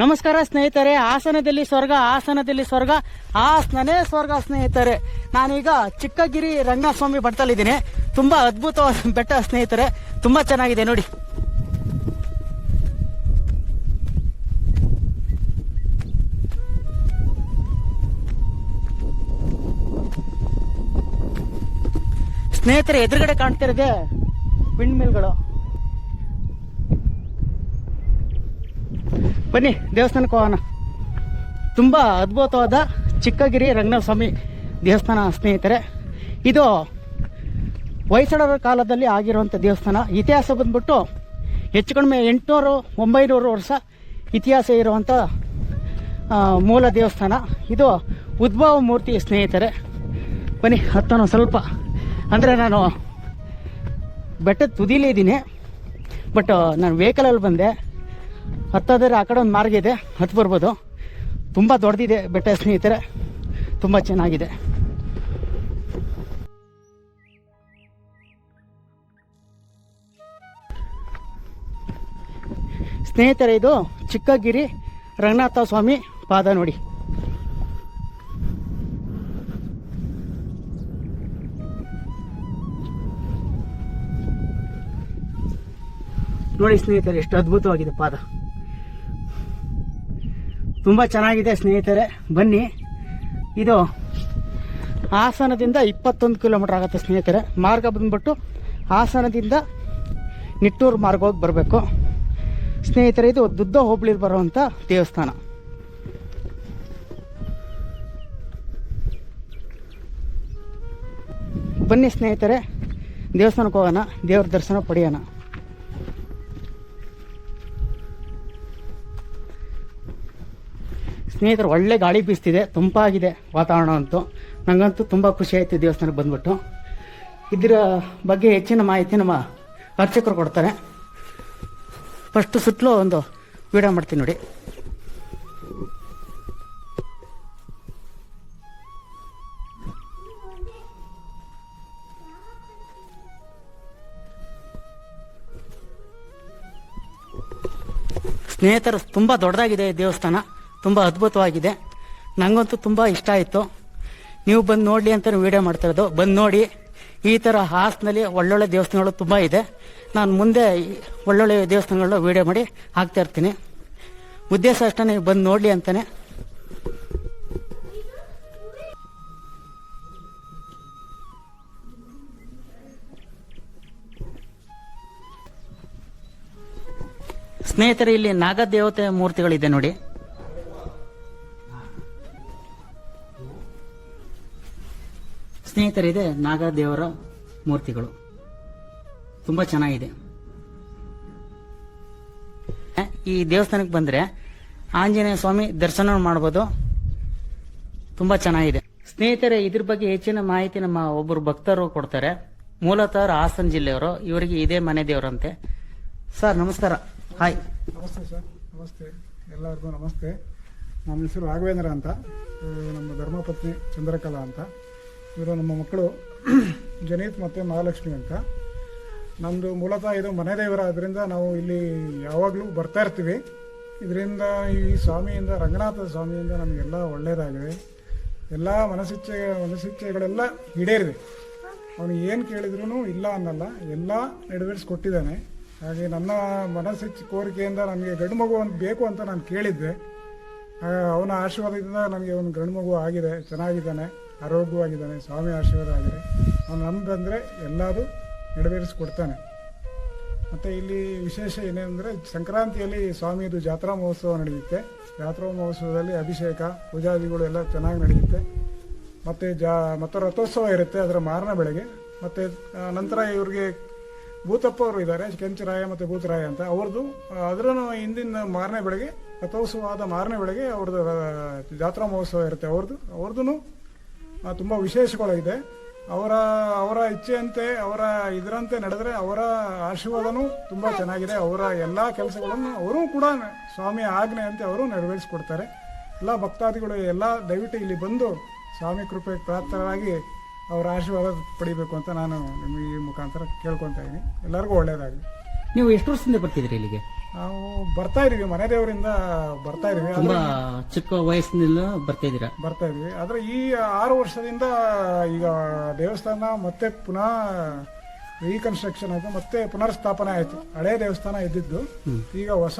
ನಮಸ್ಕಾರ ಸ್ನೇಹಿತರೆ, ಹಾಸನದಲ್ಲಿ ಸ್ವರ್ಗ ಹಾಸನದಲ್ಲಿ ಸ್ವರ್ಗ, ಹಾಸನನೇ ಸ್ವರ್ಗ ಸ್ನೇಹಿತರೆ. ನಾನೀಗ ಚಿಕ್ಕಗಿರಿ ರಂಗಸ್ವಾಮಿ ಬೆಟ್ಟದಲ್ಲಿದ್ದೀನಿ ತುಂಬಾ ಅದ್ಭುತವಾದ ಬೆಟ್ಟ ಸ್ನೇಹಿತರೆ, ತುಂಬಾ ಚೆನ್ನಾಗಿದೆ ನೋಡಿ. ಸ್ನೇಹಿತರೆ, ಎದುರುಗಡೆ ಕಾಣ್ತಿರೋದೆ ವಿಂಡ್ ಮಿಲ್ಗಳು ಬನ್ನಿ, ದೇವಸ್ಥಾನಕ್ಕೆ ಹೋಗೋಣ. ತುಂಬ ಅದ್ಭುತವಾದ ಚಿಕ್ಕಗಿರಿ ರಂಗನಾಥ ಸ್ವಾಮಿ ದೇವಸ್ಥಾನ, ಸ್ನೇಹಿತರೆ. ಇದು ಹೊಯ್ಸಳರ ಕಾಲದಲ್ಲಿ ಆಗಿರುವಂಥ ದೇವಸ್ಥಾನ. ಇತಿಹಾಸ ಬಂದ್ಬಿಟ್ಟು ಹೆಚ್ಚು ಕಡಿಮೆ ಎಂಟುನೂರು, ಒಂಬೈನೂರು ವರ್ಷ ಇತಿಹಾಸ ಇರುವಂಥ ಮೂಲ ದೇವಸ್ಥಾನ. ಇದು ಉದ್ಭವ ಮೂರ್ತಿ, ಸ್ನೇಹಿತರೆ. ಬನ್ನಿ ಹತ್ತೋಣ ಸ್ವಲ್ಪ. ಅಂದರೆ ನಾನು ಬೆಟ್ಟದ ತುದಿಲಿದ್ದೀನಿ ಬಟ್, ನಾನು ವೆಹಿಕಲಲ್ಲಿ ಬಂದೆ. ಹತ್ತೋದ್ರೆ ಆ ಕಡೆ ಒಂದು ಮಾರ್ಗ ಇದೆ, ಹತ್ತು ಬರ್ಬೋದು. ತುಂಬ ದೊಡ್ಡದಿದೆ ಬೆಟ್ಟ ಸ್ನೇಹಿತರೆ. ತುಂಬ ಚೆನ್ನಾಗಿದೆ. ಸ್ನೇಹಿತರೆ, ಇದು ಚಿಕ್ಕಗಿರಿ ರಂಗನಾಥ ಸ್ವಾಮಿ ಪಾದ ನೋಡಿ. ನೋಡಿ ಸ್ನೇಹಿತರೆ, ಎಷ್ಟು ಅದ್ಭುತವಾಗಿದೆ ಪಾದ. ತುಂಬ ಚೆನ್ನಾಗಿದೆ ಸ್ನೇಹಿತರೆ. ಬನ್ನಿ. ಇದು ಹಾಸನದಿಂದ ಇಪ್ಪತ್ತೊಂದು ಕಿಲೋಮೀಟರ್ ಆಗುತ್ತೆ ಸ್ನೇಹಿತರೆ. ಮಾರ್ಗ ಬಂದ್ಬಿಟ್ಟು ಹಾಸನದಿಂದ ನಿಟ್ಟೂರು ಮಾರ್ಗ ಹೋಗಿ ಬರಬೇಕು. ಸ್ನೇಹಿತರೆ, ಇದು ದುದ್ದ ಹೋಬಳಿ ಬರುವಂಥ ದೇವಸ್ಥಾನ. ಬನ್ನಿ ಸ್ನೇಹಿತರೆ, ದೇವಸ್ಥಾನಕ್ಕೆ ಹೋಗೋಣ. ದೇವ್ರ ದರ್ಶನ ಪಡೆಯೋಣ. ಸ್ನೇಹಿತರು ಒಳ್ಳೆ ಗಾಳಿ ಬೀಸ್ತಿದೆ ತಂಪಾಗಿದೆ ವಾತಾವರಣ ಅಂತೂ. ನನಗಂತೂ ತುಂಬ ಖುಷಿ ಆಯಿತು ದೇವಸ್ಥಾನಕ್ಕೆ ಬಂದ್ಬಿಟ್ಟು. ಇದರ ಬಗ್ಗೆ ಹೆಚ್ಚಿನ ಮಾಹಿತಿ ನಮ್ಮ ಅರ್ಚಕರು ಕೊಡ್ತಾರೆ. ಫಸ್ಟ್ ಸುತ್ತಲೂ ಒಂದು ವಿಡಿಯೋ ಮಾಡ್ತೀನಿ ನೋಡಿ. ಸ್ನೇಹಿತರು, ತುಂಬ ದೊಡ್ಡದಾಗಿದೆ ದೇವಸ್ಥಾನ. ತುಂಬ ಅದ್ಭುತವಾಗಿದೆ. ನನಗಂತೂ ತುಂಬ ಇಷ್ಟ ಆಯಿತು. ನೀವು ಬಂದು ನೋಡಲಿ ಅಂತ ವೀಡಿಯೋ ಮಾಡ್ತಾ ಇರೋದು. ಬಂದು ನೋಡಿ. ಈ ಥರ ಹಾಸನಲ್ಲಿ ಒಳ್ಳೊಳ್ಳೆ ದೇವಸ್ಥಾನಗಳು ತುಂಬ ಇದೆ. ನಾನು ಮುಂದೆ ಒಳ್ಳೊಳ್ಳೆ ದೇವಸ್ಥಾನಗಳನ್ನ ವೀಡಿಯೋ ಮಾಡಿ ಹಾಕ್ತಾ ಇರ್ತೀನಿ. ಉದ್ದೇಶ ಅಷ್ಟೇ ನೀವು ಬಂದು ನೋಡಲಿ ಅಂತಾನೆ. ಸ್ನೇಹಿತರೆ, ಇಲ್ಲಿ ನಾಗದೇವತೆ ಮೂರ್ತಿಗಳಿದೆ ನೋಡಿ. ಸ್ನೇಹಿತರಿದೆ ನಾಗದೇವರ ಮೂರ್ತಿಗಳು. ತುಂಬಾ ಚೆನ್ನಾಗಿದೆ. ಈ ದೇವಸ್ಥಾನಕ್ಕೆ ಬಂದ್ರೆ ಆಂಜನೇಯ ಸ್ವಾಮಿ ದರ್ಶನ ಮಾಡ್ಬೋದು. ತುಂಬಾ ಚೆನ್ನಾಗಿದೆ. ಸ್ನೇಹಿತರೆ, ಇದ್ರ ಬಗ್ಗೆ ಹೆಚ್ಚಿನ ಮಾಹಿತಿ ನಮ್ಮ ಒಬ್ಬರು ಭಕ್ತರು ಕೊಡ್ತಾರೆ. ಮೂಲತಃ ಹಾಸನ ಜಿಲ್ಲೆಯವರು, ಇವರಿಗೆ ಇದೇ ಮನೆ ದೇವರಂತೆ. ಸರ್, ನಮಸ್ಕಾರ. ಹಾಯ್ ನಮಸ್ತೆ ಸರ್, ನಮಸ್ತೆ. ಎಲ್ಲರಿಗೂ ನಮಸ್ತೆ. ನಮ್ಮ ಹೆಸರು ರಾಘವೇಂದ್ರ ಅಂತ. ನಮ್ಮ ಧರ್ಮಪತ್ನಿ ಚಂದ್ರಕಲಾ ಅಂತ. ಇವರು ನಮ್ಮ ಮಕ್ಕಳು ಜನೀತ್ ಮತ್ತು ಮಹಾಲಕ್ಷ್ಮಿ ಅಂತ. ನಮ್ಮದು ಮೂಲತಃ ಇದು ಮನೆ ದೇವರ ಅದರಿಂದ ನಾವು ಇಲ್ಲಿ ಯಾವಾಗಲೂ ಬರ್ತಾ ಇರ್ತೀವಿ. ಇದರಿಂದ ಈ ಸ್ವಾಮಿಯಿಂದ, ರಂಗನಾಥ ಸ್ವಾಮಿಯಿಂದ ನಮಗೆಲ್ಲ ಒಳ್ಳೆಯದಾಗಿದೆ ಎಲ್ಲ ಮನಸ್ಸಿಚ್ಛೆ ಮನಸ್ಸಿಚ್ಛೆಗಳೆಲ್ಲ ಈಡೇರಿದೆ. ಅವನು ಏನು ಕೇಳಿದ್ರೂ ಇಲ್ಲ ಅನ್ನಲ್ಲ, ಎಲ್ಲ ನೆರವೇರಿಸ್ಕೊಟ್ಟಿದ್ದಾನೆ. ಹಾಗೆ ನನ್ನ ಮನಸ್ಸಿಚ್ಚ ಕೋರಿಕೆಯಿಂದ ನನಗೆ ಗಂಡು ಮಗು ಒಂದು ಬೇಕು ಅಂತ ನಾನು ಕೇಳಿದ್ದೆ. ಅವನ ಆಶೀರ್ವಾದದಿಂದ ನನಗೆ ಒಂದು ಗಂಡು ಮಗು ಆಗಿದೆ, ಚೆನ್ನಾಗಿದ್ದಾನೆ. ಆರೋಗ್ಯವಾಗಿದ್ದಾನೆ, ಸ್ವಾಮಿ ಆಶೀರ್ವಾದ ಆಗಿದೆ ಅವನು ನಂಬಂದರೆ ಎಲ್ಲದೂ ನೆರವೇರಿಸ್ಕೊಡ್ತಾನೆ. ಮತ್ತು ಇಲ್ಲಿ ವಿಶೇಷ ಏನೆಂದರೆ ಸಂಕ್ರಾಂತಿಯಲ್ಲಿ ಸ್ವಾಮಿಯದು ಜಾತ್ರಾ ಮಹೋತ್ಸವ ನಡೆಯುತ್ತೆ. ಜಾತ್ರಾ ಮಹೋತ್ಸವದಲ್ಲಿ ಅಭಿಷೇಕ, ಪೂಜಾದಿಗಳು ಎಲ್ಲ ಚೆನ್ನಾಗಿ ನಡೆಯುತ್ತೆ. ಮತ್ತು ಜಾ, ಮತ್ತು ರಥೋತ್ಸವ ಇರುತ್ತೆ ಅದರ ಮಾರನ ಬೆಳಗ್ಗೆ. ಮತ್ತು ನಂತರ ಇವ್ರಿಗೆ ಭೂತಪ್ಪ ಅವರು ಇದ್ದಾರೆ, ಕೆಂಚರಾಯ ಮತ್ತು ಭೂತರಾಯ ಅಂತ. ಅವ್ರದ್ದು ಅದರ ಹಿಂದಿನ ಮಾರನೇ ಬೆಳಗ್ಗೆ ರಥೋತ್ಸವ ಆದ ಮಾರನೇ ಬೆಳಗ್ಗೆ ಅವ್ರದ್ದು ಜಾತ್ರಾ ಮಹೋತ್ಸವ ಇರುತ್ತೆ. ಅವ್ರದ್ದು ಅವ್ರದ್ದು ತುಂಬ ವಿಶೇಷಗಳಾಗಿದೆ. ಅವರ ಅವರ ಇಚ್ಛೆಯಂತೆ, ಅವರ ಇದರಂತೆ ನಡೆದರೆ ಅವರ ಆಶೀರ್ವಾದನೂ ತುಂಬ ಚೆನ್ನಾಗಿದೆ. ಅವರ ಎಲ್ಲ ಕೆಲಸಗಳನ್ನು ಅವರೂ ಕೂಡ ಸ್ವಾಮಿ ಆಜ್ಞೆಯಂತೆ ಅವರು ನೆರವೇರಿಸಿಕೊಡ್ತಾರೆ. ಎಲ್ಲ ಭಕ್ತಾದಿಗಳು, ಎಲ್ಲ ದಯವಿಟ್ಟು ಇಲ್ಲಿ ಬಂದು ಸ್ವಾಮಿ ಕೃಪೆ ಪ್ರಾರ್ಥರಾಗಿ ಅವರ ಆಶೀರ್ವಾದ ಪಡಿಬೇಕು ಅಂತ ನಾನು ನಿಮಗೆ ಈ ಮುಖಾಂತರ ಕೇಳ್ಕೊತಾ ಇದ್ದೀನಿ. ಎಲ್ಲರಿಗೂ ಒಳ್ಳೆಯದಾಗಲಿ. ನೀವು ಎಷ್ಟು ವರ್ಷದಿಂದ ಬರ್ತಿದ್ರಿ ಇಲ್ಲಿಗೆ? ನಾವು ಬರ್ತಾ ಇದೀವಿ ಮನೆ ದೇವರಿಂದ ಬರ್ತಾ ಇದೀವಿ ತುಂಬಾ ಚಿಕ್ಕ ವಯಸ್ಸಿನಿಂದ ಬರ್ತಿದ್ದೀರಾ ಬರ್ತಾ ಇದೀವಿ ಆದ್ರೆ ಈ ಆರು ವರ್ಷದಿಂದ ಈಗ ದೇವಸ್ಥಾನ ಮತ್ತೆ ಪುನಃ ರೀಕನ್ಸ್ಟ್ರಕ್ಷನ್ ಆಯ್ತು ಮತ್ತೆ ಪುನರ್ಸ್ಥಾಪನೆ ಆಯ್ತು. ಹಳೆ ದೇವಸ್ಥಾನ ಇದ್ದಿದ್ದು. ಈಗ ಹೊಸ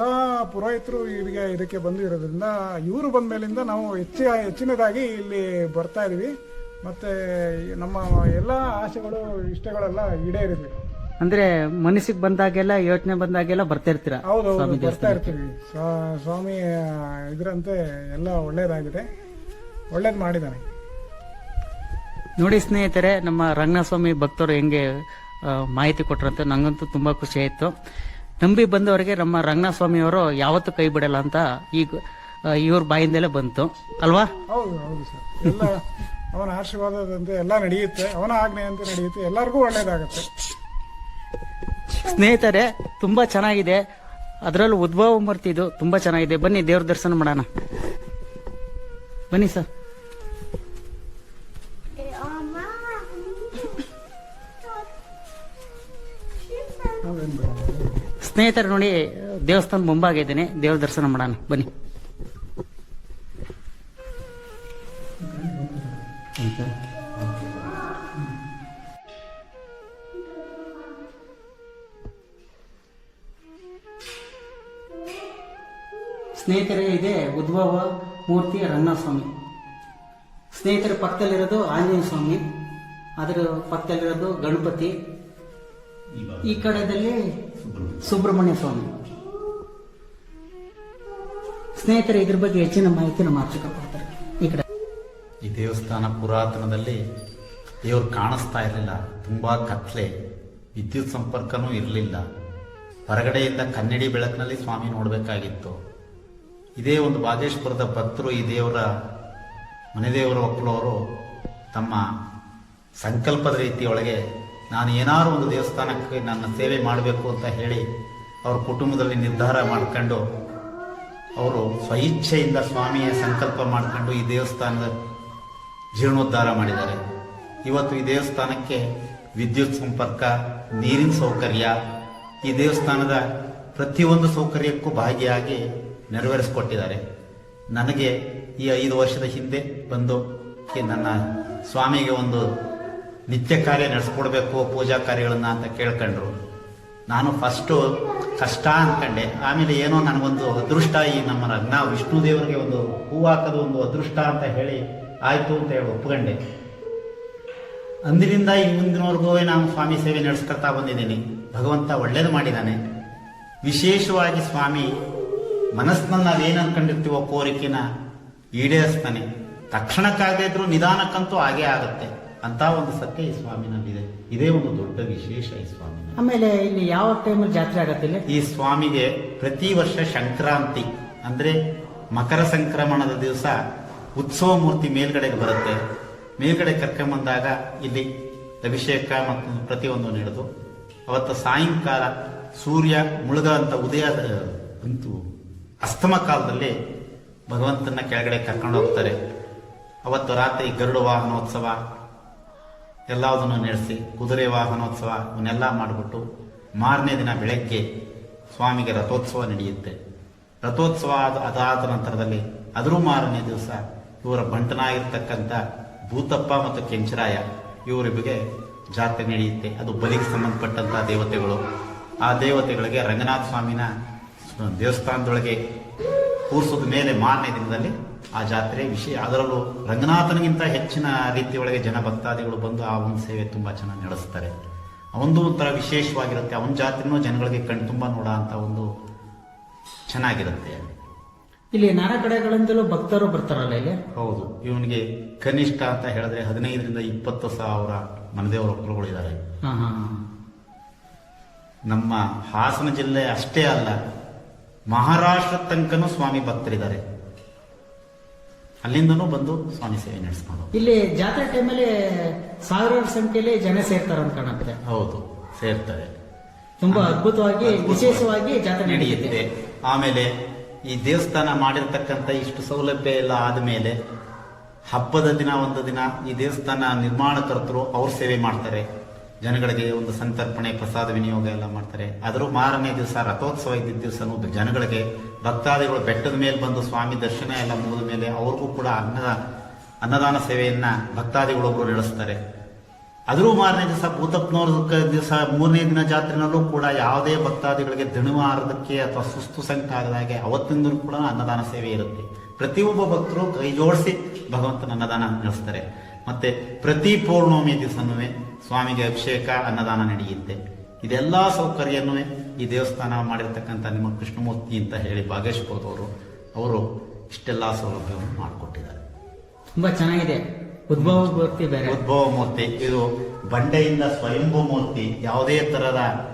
ಪುರೋಹಿತರು ಇವರಿಗೆ ಇದಕ್ಕೆ ಬಂದು ಇರೋದ್ರಿಂದ ಇವರು ಬಂದ ಮೇಲಿಂದ ನಾವು ಹೆಚ್ಚಿನ ಹೆಚ್ಚಿನದಾಗಿ ಇಲ್ಲಿ ಬರ್ತಾ ಇದೀವಿ ಮತ್ತೆ ನಮ್ಮ ಎಲ್ಲ ಆಸೆಗಳು ಇಷ್ಟಗಳೆಲ್ಲ ಈಡೇರಿದ್ವಿ. ಅಂದ್ರೆ ಮನಸ್ಸಿಗೆ ಬಂದಾಗೆಲ್ಲ ಯೋಚನೆ ಬಂದಾಗೆಲ್ಲ ಬರ್ತಾ ಇರ್ತೀರಾ ಹೌದು ಸ್ವಾಮಿ ಬರ್ತಾ ಇರ್ತೀವಿ. ಸ್ವಾ- ಸ್ವಾಮಿ ಆ, ಇದ್ರಂತೆ ಎಲ್ಲ ಒಳ್ಳೇದಾಗಿದೆ. ಒಳ್ಳೇದು ಮಾಡಿದ್ದಾನೆ ನೋಡಿ ಸ್ನೇಹಿತರೆ ನಮ್ಮ ರಂಗನಾಥ ಸ್ವಾಮಿ ಭಕ್ತರು ಹೆಂಗೆ ಆ, ಮಾಹಿತಿ ಕೊಟ್ರಂತೆ ನಂಗಂತೂ ತುಂಬಾ ಖುಷಿ ಆಯ್ತು. ನಂಬಿ ಬಂದವರಿಗೆ ನಮ್ಮ ರಂಗನಾಥ ಸ್ವಾಮಿಯವರು ಯಾವತ್ತೂ ಕೈ ಬಿಡಲ್ಲ ಅಂತ ಈಗ ಆ, ಇವ್ರ ಬಾಯಿಂದಲೇ ಬಂತು. ಅಲ್ವಾ? ಹೌದು ಹೌದು ಸರ್. ಎಲ್ಲ ಅವನ ಆಶೀರ್ವಾದದಂತೆ ಎಲ್ಲ ನಡೆಯುತ್ತೆ ಅವನ ಆಜ್ಞೆಯಂತೆ ನಡೆಯುತ್ತೆ ಎಲ್ಲರಿಗೂ ಒಳ್ಳೇದಾಗತ್ತೆ. ಸ್ನೇಹಿತರೆ, ತುಂಬಾ ಚೆನ್ನಾಗಿದೆ. ಅದರಲ್ಲೂ ಉದ್ಭವ ಮೂರ್ತಿ ಇದು. ತುಂಬಾ ಚೆನ್ನಾಗಿದೆ. ಬನ್ನಿ, ದೇವ್ರ ದರ್ಶನ ಮಾಡೋಣ. ಬನ್ನಿ ಸರ್. ಸ್ನೇಹಿತರು, ನೋಡಿ, ದೇವಸ್ಥಾನ ಮುಂಭಾಗಿದ್ದೀನಿ ದೇವ್ರ ದರ್ಶನ ಮಾಡೋಣ. ಬನ್ನಿ. ಸ್ನೇಹಿತರೆ, ಇದೆ ಉದ್ಭವ ಮೂರ್ತಿ ರನ್ನ ಸ್ವಾಮಿ ಸ್ನೇಹಿತರ ಪಕ್ಕದಲ್ಲಿರೋದು ಆಂಜನೇಯ ಸ್ವಾಮಿ ಅದರ ಪಕ್ಕದಲ್ಲಿರೋದು ಗಣಪತಿ, ಈ ಕಡೆಯಲ್ಲಿ ಸುಬ್ರಹ್ಮಣ್ಯ ಸ್ವಾಮಿ. ಸ್ನೇಹಿತರೆ, ಇದ್ರ ಬಗ್ಗೆ ಹೆಚ್ಚಿನ ಮಾಹಿತಿ ನಮ್ಮ ಅರ್ಚಕ ಕೊಡ್ತಾರೆ ಈ ಕಡೆ. ಈ ದೇವಸ್ಥಾನ ಪುರಾತನದಲ್ಲಿ ದೇವ್ರು ಕಾಣಿಸ್ತಾ ಇರಲಿಲ್ಲ. ತುಂಬಾ ಕತ್ಲೆ, ವಿದ್ಯುತ್ ಸಂಪರ್ಕನೂ ಇರಲಿಲ್ಲ. ಹೊರಗಡೆಯಿಂದ ಕನ್ನಡಿ ಬೆಳಕಿನಲ್ಲಿ ಸ್ವಾಮಿ ನೋಡಬೇಕಾಗಿತ್ತು. ಇದೇ ಒಂದು ಬಾಗೇಶ್ವರದ ಭಕ್ತರು ಈ ದೇವರ ಮನೆ ದೇವರ ಒಕ್ಕಲವರು ತಮ್ಮ ಸಂಕಲ್ಪದ ರೀತಿಯೊಳಗೆ ನಾನು ಏನಾದರೂ ಒಂದು ದೇವಸ್ಥಾನಕ್ಕೆ ನನ್ನ ಸೇವೆ ಮಾಡಬೇಕು ಅಂತ ಹೇಳಿ ಅವ್ರ ಕುಟುಂಬದಲ್ಲಿ ನಿರ್ಧಾರ ಮಾಡ್ಕೊಂಡು ಅವರು ಸ್ವಇಚ್ಛೆಯಿಂದ ಸ್ವಾಮಿಯ ಸಂಕಲ್ಪ ಮಾಡ್ಕೊಂಡು ಈ ದೇವಸ್ಥಾನದ ಜೀರ್ಣೋದ್ಧಾರ ಮಾಡಿದ್ದಾರೆ. ಇವತ್ತು ಈ ದೇವಸ್ಥಾನಕ್ಕೆ ವಿದ್ಯುತ್ ಸಂಪರ್ಕ, ನೀರಿನ ಸೌಕರ್ಯ, ಈ ದೇವಸ್ಥಾನದ ಪ್ರತಿಯೊಂದು ಸೌಕರ್ಯಕ್ಕೂ ಭಾಗಿಯಾಗಿ ನೆರವೇರಿಸಿಕೊಟ್ಟಿದ್ದಾರೆ. ನನಗೆ ಈ ಐದು ವರ್ಷದ ಹಿಂದೆ ಬಂದು ನನ್ನ ಸ್ವಾಮಿಗೆ ಒಂದು ನಿತ್ಯ ಕಾರ್ಯ ನಡೆಸ್ಕೊಡ್ಬೇಕು, ಪೂಜಾ ಕಾರ್ಯಗಳನ್ನು ಅಂತ ಕೇಳ್ಕೊಂಡ್ರು. ನಾನು ಫಸ್ಟು ಕಷ್ಟ ಅಂದ್ಕೊಂಡೆ ಆಮೇಲೆ ಏನೋ ನನಗೊಂದು ಅದೃಷ್ಟ ಈ ನಮ್ಮ ರಗ್ನ ವಿಷ್ಣು ದೇವರಿಗೆ ಒಂದು ಹೂ ಹಾಕೋದು ಒಂದು ಅದೃಷ್ಟ ಅಂತ ಹೇಳಿ ಆಯಿತು ಅಂತ ಹೇಳಿ ಒಪ್ಕೊಂಡೆ ಅಂದಿನಿಂದ ಈ ಮುಂದಿನವರೆಗೂ ನಾನು ಸ್ವಾಮಿ ಸೇವೆ ನಡೆಸ್ಕೊತಾ ಬಂದಿದ್ದೀನಿ. ಭಗವಂತ ಒಳ್ಳೇದು ಮಾಡಿದ್ದಾನೆ. ವಿಶೇಷವಾಗಿ ಸ್ವಾಮಿ ಮನಸ್ಸಿನಲ್ಲಿ ನಾವೇನು ಅನ್ಕೊಂಡಿರ್ತೀವೋ ಕೋರಿಕೆನ ಈಡೇರಿಸ್ತಾನೆ. ತಕ್ಷಣಕ್ಕಾಗದೇ ಇದ್ರೂ ನಿಧಾನಕ್ಕಂತೂ ಹಾಗೇ ಆಗುತ್ತೆ. ಅಂತ ಒಂದು ಸತ್ಯ ಈ ಸ್ವಾಮಿನಲ್ಲಿದೆ. ಇದೇ ಒಂದು ದೊಡ್ಡ ವಿಶೇಷ ಈ ಸ್ವಾಮಿ ಆಮೇಲೆ ಇಲ್ಲಿ ಯಾವ ಟೈಮಲ್ಲಿ ಜಾತ್ರೆ ಆಗತ್ತಿಲ್ಲ ಇಲ್ಲಿ? ಈ ಸ್ವಾಮಿಗೆ ಪ್ರತಿ ವರ್ಷ ಸಂಕ್ರಾಂತಿ ಅಂದ್ರೆ ಮಕರ ಸಂಕ್ರಮಣದ ದಿವಸ ಉತ್ಸವ ಮೂರ್ತಿ ಮೇಲ್ಗಡೆಗೆ ಬರುತ್ತೆ. ಮೇಲ್ಗಡೆ ಕರ್ಕೊಂಬಂದಾಗ ಇಲ್ಲಿ ಅಭಿಷೇಕ ಮತ್ತು ಪ್ರತಿಯೊಂದು ನಡೆದು ಅವತ್ತು ಸಾಯಂಕಾಲ ಸೂರ್ಯ ಮುಳುಗ ಅಂತ ಉದಯ ಅಂತೂ ಅಸ್ತಮ ಕಾಲದಲ್ಲಿ ಭಗವಂತನ ಕೆಳಗಡೆ ಕರ್ಕೊಂಡು ಹೋಗ್ತಾರೆ. ಅವತ್ತು ರಾತ್ರಿ ಗರುಡ ವಾಹನೋತ್ಸವ ಎಲ್ಲದನ್ನು ನಡೆಸಿ, ಕುದುರೆ ವಾಹನೋತ್ಸವ, ಇವನ್ನೆಲ್ಲ ಮಾಡಿಬಿಟ್ಟು ಮಾರನೇ ದಿನ ಬೆಳಗ್ಗೆ ಸ್ವಾಮಿಗೆ ರಥೋತ್ಸವ ನಡೆಯುತ್ತೆ. ರಥೋತ್ಸವ ಆದ- ಅದಾದ ನಂತರದಲ್ಲಿ ಅದರೂ ಮಾರನೇ ದಿವಸ ಇವರ ಬಂಟನಾಗಿರ್ತಕ್ಕಂಥ ಭೂತಪ್ಪ ಮತ್ತು ಕೆಂಚರಾಯ ಇವರಿಬ್ಬರಿಗೆ ಜಾತ್ರೆ ನಡೆಯುತ್ತೆ. ಅದು ಬಲಿಗೆ ಸಂಬಂಧಪಟ್ಟಂಥ ದೇವತೆಗಳು. ಆ ದೇವತೆಗಳಿಗೆ ರಂಗನಾಥ ಸ್ವಾಮಿನ ದೇವಸ್ಥಾನದೊಳಗೆ ಕೂರಿಸೋದ ಮೇಲೆ ಮಾರನೇ ದಿನದಲ್ಲಿ ಆ ಜಾತ್ರೆ ವಿಷಯ. ಅದರಲ್ಲೂ ರಂಗನಾಥನಿಗಿಂತ ಹೆಚ್ಚಿನ ರೀತಿಯೊಳಗೆ ಜನ ಭಕ್ತಾದಿಗಳು ಬಂದು ಆ ಒಂದು ಸೇವೆ ತುಂಬಾ ಚೆನ್ನಾಗಿ ನಡೆಸ್ತಾರೆ. ಅವೊಂದು ಒಂಥರ ವಿಶೇಷವಾಗಿರುತ್ತೆ. ಅವನ ಜಾತ್ರೆನೂ ಜನಗಳಿಗೆ ಕಣ್ ತುಂಬ ನೋಡ ಅಂತ ಒಂದು ಚೆನ್ನಾಗಿರುತ್ತೆ. ಇಲ್ಲಿ ನಾನಾ ಕಡೆಗಳಿಂದಲೂ ಭಕ್ತರು ಬರ್ತಾರಲ್ಲ ಇಲ್ಲಿ? ಹೌದು. ಇವನಿಗೆ ಕನಿಷ್ಠ ಅಂತ ಹೇಳಿದ್ರೆ ಹದಿನೈದರಿಂದ ಇಪ್ಪತ್ತು ಸಾವಿರ ಮನದೇವರ ಹಾ. ನಮ್ಮ ಹಾಸನ ಜಿಲ್ಲೆ ಅಷ್ಟೇ ಅಲ್ಲ ಮಹಾರಾಷ್ಟ್ರ ತನಕನೂ ಸ್ವಾಮಿ ಭಕ್ತರಿದ್ದಾರೆ. ಅಲ್ಲಿಂದನೂ ಬಂದು ಸ್ವಾಮಿ ಸೇವೆ ನಡೆಸ್ಕೊಂಡು. ಇಲ್ಲಿ ಜಾತ್ರೆ ಟೈಮಲ್ಲಿ ಸಾವಿರಾರು ಸಂಖ್ಯೆಯಲ್ಲಿ ಜನ ಸೇರ್ತಾರೆ ಅಂತ ಕಾಣುತ್ತೆ ಹೌದು ಸೇರ್ತಾರೆ. ತುಂಬಾ ಅದ್ಭುತವಾಗಿ ವಿಶೇಷವಾಗಿ ಜಾತ್ರೆ ನಡೆಯುತ್ತೆ ಆಮೇಲೆ ಈ ದೇವಸ್ಥಾನ ಮಾಡಿರ್ತಕ್ಕಂಥ ಇಷ್ಟು ಸೌಲಭ್ಯ ಎಲ್ಲ ಆದಮೇಲೆ ಹಬ್ಬದ ದಿನ ಒಂದು ದಿನ ಈ ದೇವಸ್ಥಾನ ನಿರ್ಮಾಣಕರ್ತರು ಅವ್ರ ಸೇವೆ ಮಾಡ್ತಾರೆ. ಜನಗಳಿಗೆ ಒಂದು ಸಂತರ್ಪಣೆ, ಪ್ರಸಾದ, ವಿನಿಯೋಗ ಎಲ್ಲ ಮಾಡ್ತಾರೆ. ಆದರೂ ಮಾರನೇ ದಿವಸ, ರಥೋತ್ಸವ ಇದ್ದ ದಿವಸನೂ ಜನಗಳಿಗೆ ಭಕ್ತಾದಿಗಳು ಬೆಟ್ಟದ ಮೇಲೆ ಬಂದು ಸ್ವಾಮಿ ದರ್ಶನ ಎಲ್ಲ ಮುಗಿದ ಮೇಲೆ ಅವ್ರಿಗೂ ಕೂಡ ಅನ್ನದ ಅನ್ನದಾನ ಸೇವೆಯನ್ನು ಭಕ್ತಾದಿಗಳೊಬ್ಬರು ನಡೆಸ್ತಾರೆ. ಅದರೂ ಮಾರನೇ ದಿವಸ ಭೂತಪ್ಪನವ್ರ ದಿವಸ ಮೂರನೇ ದಿನ ಜಾತ್ರೆನಲ್ಲೂ ಕೂಡ ಯಾವುದೇ ಭಕ್ತಾದಿಗಳಿಗೆ ದಣಿವಾರದಕ್ಕೆ ಅಥವಾ ಸುಸ್ತು ಸಂಕಟ ಆಗದಾಗೆ ಅವತ್ತಿಂದಲೂ ಕೂಡ ಅನ್ನದಾನ ಸೇವೆ ಇರುತ್ತೆ. ಪ್ರತಿಯೊಬ್ಬ ಭಕ್ತರು ಕೈ ಜೋಡಿಸಿ ಭಗವಂತನ ಅನ್ನದಾನ ನಡೆಸ್ತಾರೆ. ಮತ್ತೆ ಪ್ರತಿ ಪೌರ್ಣಮಿ ದಿವಸನೂ ಸ್ವಾಮಿಗೆ ಅಭಿಷೇಕ ಅನ್ನದಾನ ನಡೆಯುತ್ತೆ. ಇದೆಲ್ಲ ಸೌಕರ್ಯನೂ ಈ ದೇವಸ್ಥಾನ ಮಾಡಿರ್ತಕ್ಕಂಥ ನಿಮ್ಮ ಕೃಷ್ಣಮೂರ್ತಿ ಅಂತ ಹೇಳಿ ಭಾಗೇಶ್ವರದವರು ಅವರು ಇಷ್ಟೆಲ್ಲ ಸೌಲಭ್ಯವನ್ನು ಮಾಡಿಕೊಟ್ಟಿದ್ದಾರೆ. ತುಂಬಾ ಚೆನ್ನಾಗಿದೆ. ಉದ್ಭವ ಮೂರ್ತಿ ಬೇರೆ. ಉದ್ಭವ ಮೂರ್ತಿ. ಇದು ಬಂಡೆಯಿಂದ ಸ್ವಯಂಭು ಮೂರ್ತಿ. ಯಾವುದೇ ತರಹದ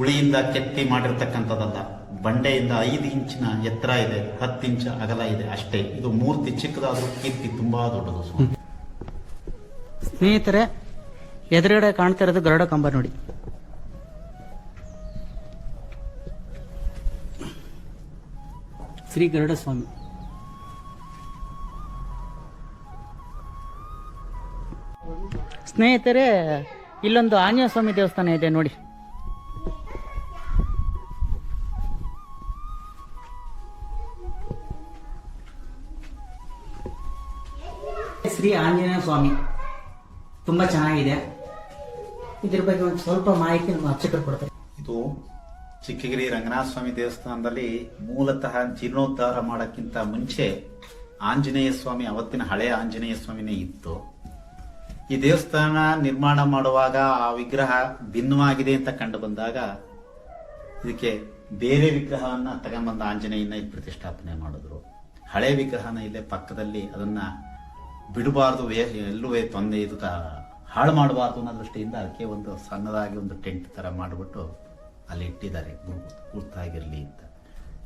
ಉಳಿಯಿಂದ ಕೆತ್ತಿ ಮಾಡಿರ್ತಕ್ಕಂಥದ್ದಲ್ಲ. ಬಂಡೆಯಿಂದ ಐದು ಇಂಚಿನ ಎತ್ತರ ಇದೆ, ಹತ್ತು ಇಂಚ ಅಗಲ ಇದೆ ಅಷ್ಟೇ. ಇದು ಮೂರ್ತಿ ಚಿಕ್ಕದಾದ್ರೂ ಕೀರ್ತಿ ತುಂಬಾ ದೊಡ್ಡದು ಸ್ನೇಹಿತರೆ, ಎದುರುಗಡೆ ಕಾಣ್ತಾ ಇರೋದು ಗರುಡ ಕಂಬ ನೋಡಿ. ಶ್ರೀ ಗರುಡ ಸ್ವಾಮಿ. ಸ್ನೇಹಿತರೆ, ಇಲ್ಲೊಂದು ಆಂಜನೇಯ ಸ್ವಾಮಿ ದೇವಸ್ಥಾನ ಇದೆ ನೋಡಿ. ಶ್ರೀ ಆಂಜನೇಯ ಸ್ವಾಮಿ. ತುಂಬಾ ಚೆನ್ನಾಗಿದೆ. ಇದ್ರ ಬಗ್ಗೆ ಒಂದು ಸ್ವಲ್ಪ ಮಾಹಿತಿ ನಮ್ಮ ಅರ್ಚಕರು ಕೊಡ್ತಾರೆ. ಇದು ಚಿಕ್ಕಗಿರಿ ರಂಗನಾಥ ಸ್ವಾಮಿ ದೇವಸ್ಥಾನದಲ್ಲಿ ಮೂಲತಃ ಜೀರ್ಣೋದ್ಧಾರ ಮಾಡೋಕ್ಕಿಂತ ಮುಂಚೆ ಆಂಜನೇಯ ಸ್ವಾಮಿ, ಅವತ್ತಿನ ಹಳೆಯ ಆಂಜನೇಯ ಸ್ವಾಮಿನೇ ಇತ್ತು. ಈ ದೇವಸ್ಥಾನ ನಿರ್ಮಾಣ ಮಾಡುವಾಗ ಆ ವಿಗ್ರಹ ಭಿನ್ನವಾಗಿದೆ ಅಂತ ಕಂಡು ಬಂದಾಗ ಇದಕ್ಕೆ ಬೇರೆ ವಿಗ್ರಹವನ್ನ ತಗೊಂಡ್ಬಂದ ಆಂಜನೇಯನ ಪ್ರತಿಷ್ಠಾಪನೆ ಮಾಡಿದ್ರು. ಹಳೆ ವಿಗ್ರಹನ ಇಲ್ಲೇ ಪಕ್ಕದಲ್ಲಿ ಅದನ್ನ ಬಿಡಬಾರ್ದು ವೇ- ಎಲ್ಲೂ ತೊಂದರೆ ಇದು ಹಾಳು ಮಾಡಬಾರ್ದು ಅನ್ನೋ ದೃಷ್ಟಿಯಿಂದ ಅದಕ್ಕೆ ಒಂದು ಸಣ್ಣದಾಗಿ ಒಂದು ಟೆಂಟ್ ಥರ ಮಾಡಿಬಿಟ್ಟು ಅಲ್ಲಿ ಇಟ್ಟಿದ್ದಾರೆ ಗುರ್ತಾಗಿರಲಿ ಅಂತ.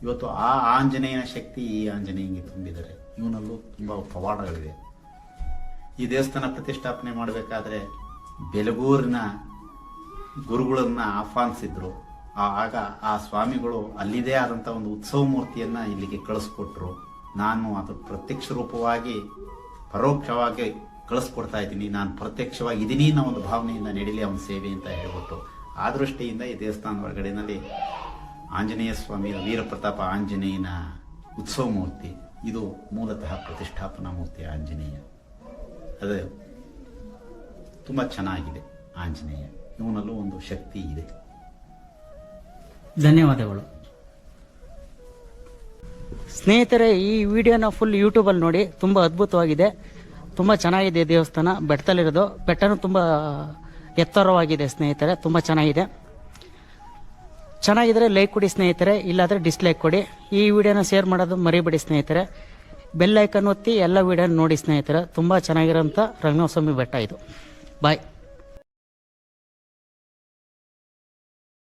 ಇವತ್ತು ಆ ಆಂಜನೇಯನ ಶಕ್ತಿ ಈ ಆಂಜನೇಯನಿಗೆ ತುಂಬಿದ್ದಾರೆ. ಇವನಲ್ಲೂ ತುಂಬ ಪವಾಡಗಳಿವೆ. ಈ ದೇವಸ್ಥಾನ ಪ್ರತಿಷ್ಠಾಪನೆ ಮಾಡಬೇಕಾದ್ರೆ ಬೆಲಗೂರಿನ ಗುರುಗಳನ್ನ ಆಹ್ವಾನಿಸಿದ್ರು. ಆಗ ಆ ಸ್ವಾಮಿಗಳು ಅಲ್ಲಿದೇ ಆದಂಥ ಒಂದು ಉತ್ಸವ ಮೂರ್ತಿಯನ್ನ ಇಲ್ಲಿಗೆ ಕಳಿಸ್ಕೊಟ್ರು. ನಾನು ಅದು ಪ್ರತ್ಯಕ್ಷ ರೂಪವಾಗಿ ಪರೋಕ್ಷವಾಗಿ ಕಳಿಸ್ಕೊಡ್ತಾ ಇದ್ದೀನಿ. ನಾನು ಪ್ರತ್ಯಕ್ಷವಾಗಿ ಇದೀನಿ ಅನ್ನೋ ಒಂದು ಭಾವನೆಯಿಂದ ನಡೀಲಿ ಅವನ ಸೇವೆ ಅಂತ ಹೇಳ್ಬಿಟ್ಟು. ಆ ದೃಷ್ಟಿಯಿಂದ ಈ ದೇವಸ್ಥಾನ ಒಳಗಡೆನಲ್ಲಿ ಆಂಜನೇಯ ಸ್ವಾಮಿಯ ವೀರಪ್ರತಾಪ ಆಂಜನೇಯನ ಉತ್ಸವ ಮೂರ್ತಿ. ಇದು ಮೂಲತಃ ಪ್ರತಿಷ್ಠಾಪನಾ ಮೂರ್ತಿ ಆಂಜನೇಯ. ಅದು ತುಂಬ ಚೆನ್ನಾಗಿದೆ ಆಂಜನೇಯ. ಇವನಲ್ಲೂ ಒಂದು ಶಕ್ತಿ ಇದೆ. ಧನ್ಯವಾದಗಳು. ಸ್ನೇಹಿತರೆ, ಈ ವಿಡಿಯೋನ ಫುಲ್ ಯೂಟ್ಯೂಬಲ್ಲಿ ನೋಡಿ, ತುಂಬ ಅದ್ಭುತವಾಗಿದೆ. ತುಂಬ ಚೆನ್ನಾಗಿದೆ ದೇವಸ್ಥಾನ, ಬೆಟ್ಟದಲ್ಲಿರೋದು. ಬೆಟ್ಟನೂ ತುಂಬ ಎತ್ತರವಾಗಿದೆ ಸ್ನೇಹಿತರೆ, ತುಂಬ ಚೆನ್ನಾಗಿದೆ. ಚೆನ್ನಾಗಿದ್ರೆ ಲೈಕ್ ಕೊಡಿ ಸ್ನೇಹಿತರೆ, ಇಲ್ಲಾದರೆ ಡಿಸ್ಲೈಕ್ ಕೊಡಿ. ಈ ವಿಡಿಯೋನ ಶೇರ್ ಮಾಡೋದು ಮರಿಬೇಡಿ ಸ್ನೇಹಿತರೆ. ಬೆಲ್ ಐಕನ್ ಒತ್ತಿ ಎಲ್ಲ ವಿಡಿಯೋನ ನೋಡಿ ಸ್ನೇಹಿತರೆ. ತುಂಬ ಚೆನ್ನಾಗಿರೋಂಥ ರಂಗನಾಥ ಸ್ವಾಮಿ ಬೆಟ್ಟ ಇದು. ಬಾಯ್